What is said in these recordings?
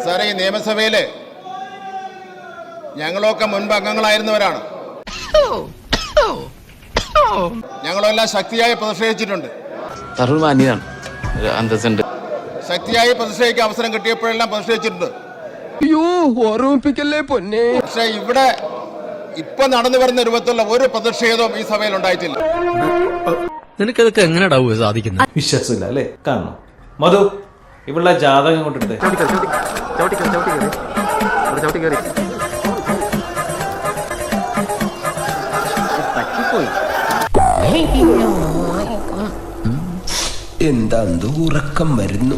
സാറേ ഈ നിയമസഭയിൽ ഞങ്ങളൊക്കെ മുൻപ് അംഗങ്ങളായിരുന്നവരാണ്. ഞങ്ങളെല്ലാം ശക്തിയായി പ്രതിഷേധിച്ചിട്ടുണ്ട്. അന്തസ്സുണ്ട്. ശക്തിയായി പ്രതിഷേധിക്കാൻ അവസരം കിട്ടിയപ്പോഴെല്ലാം പ്രതിഷേധിച്ചിട്ടുണ്ട്. അയ്യോ ഓർമ്മിപ്പിക്കല്ലേ പൊന്നെ. പക്ഷെ ഇവിടെ ഇപ്പൊ നടന്നു വരുന്ന രൂപത്തിലുള്ള ഒരു പ്രതിഷേധവും ഈ സഭയിൽ ഉണ്ടായിട്ടില്ല. നിനക്കതൊക്കെ എങ്ങനെയാടാവുക സാധിക്കുന്നത് വിശ്വാസമില്ല അല്ലേ? കാണണം. മധു ഇവളുടെ ജാതകം കൊണ്ടിട്ട് എന്താ ഉറക്കം വരുന്നു?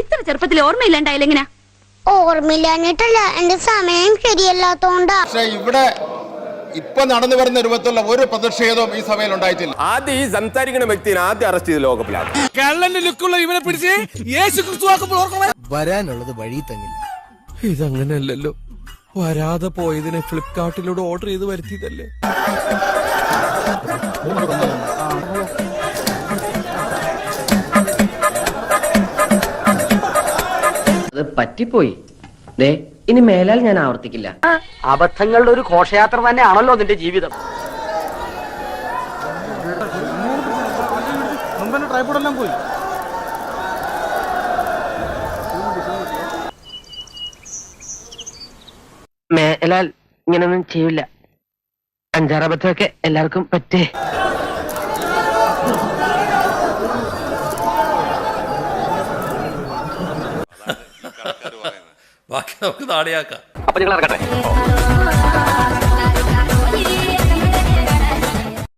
ഇത്ര ചെറുപ്പത്തിൽ ഓർമ്മയില്ലാണ്ടായില്ല എങ്ങനെയാ ഓർമ്മയില്ലാഞ്ഞിട്ടല്ല എന്റെ സമയം ശരിയല്ലാത്തോണ്ടാ. പക്ഷെ ഇവിടെ ഇപ്പൊ നടന്നു വരുന്ന രൂപത്തിലുള്ള ഒരു പ്രതിഷേധവും ഈ സഭയിൽ ഉണ്ടായിട്ടില്ല. ആദ്യം ഈ സംസാരിക്കുന്ന വ്യക്തിനെ ആദ്യം അറസ്റ്റ് ചെയ്ത് ലോകപ്പിലാണ് കള്ളന്റെ ലുക്കുള്ള ഇവനെ പിടിച്ച് യേശു വരാനുള്ളത് വഴി തങ്ങില്ല ഇതങ്ങനെയല്ലല്ലോ. വരാതെ പോയതിനെ ഫ്ലിപ്കാർട്ടിലൂടെ ഓർഡർ ചെയ്ത് വരുത്തിയതല്ലേ? അത് പറ്റിപ്പോയി. ദേ ഇനി മേലാൽ ഞാൻ ആവർത്തിക്കില്ല. അബദ്ധങ്ങളുടെ ഒരു ഘോഷയാത്ര തന്നെയാണല്ലോ നിന്റെ ജീവിതം. മേലാൽ ഇങ്ങനൊന്നും ചെയ്യില്ല അഞ്ചാറ് അബദ്ധമൊക്കെ എല്ലാവർക്കും പറ്റേ. ബാക്കി നമുക്ക് നാളെയാക്കാം അപ്പൊ ഞങ്ങൾ ഇറങ്ങട്ടെ.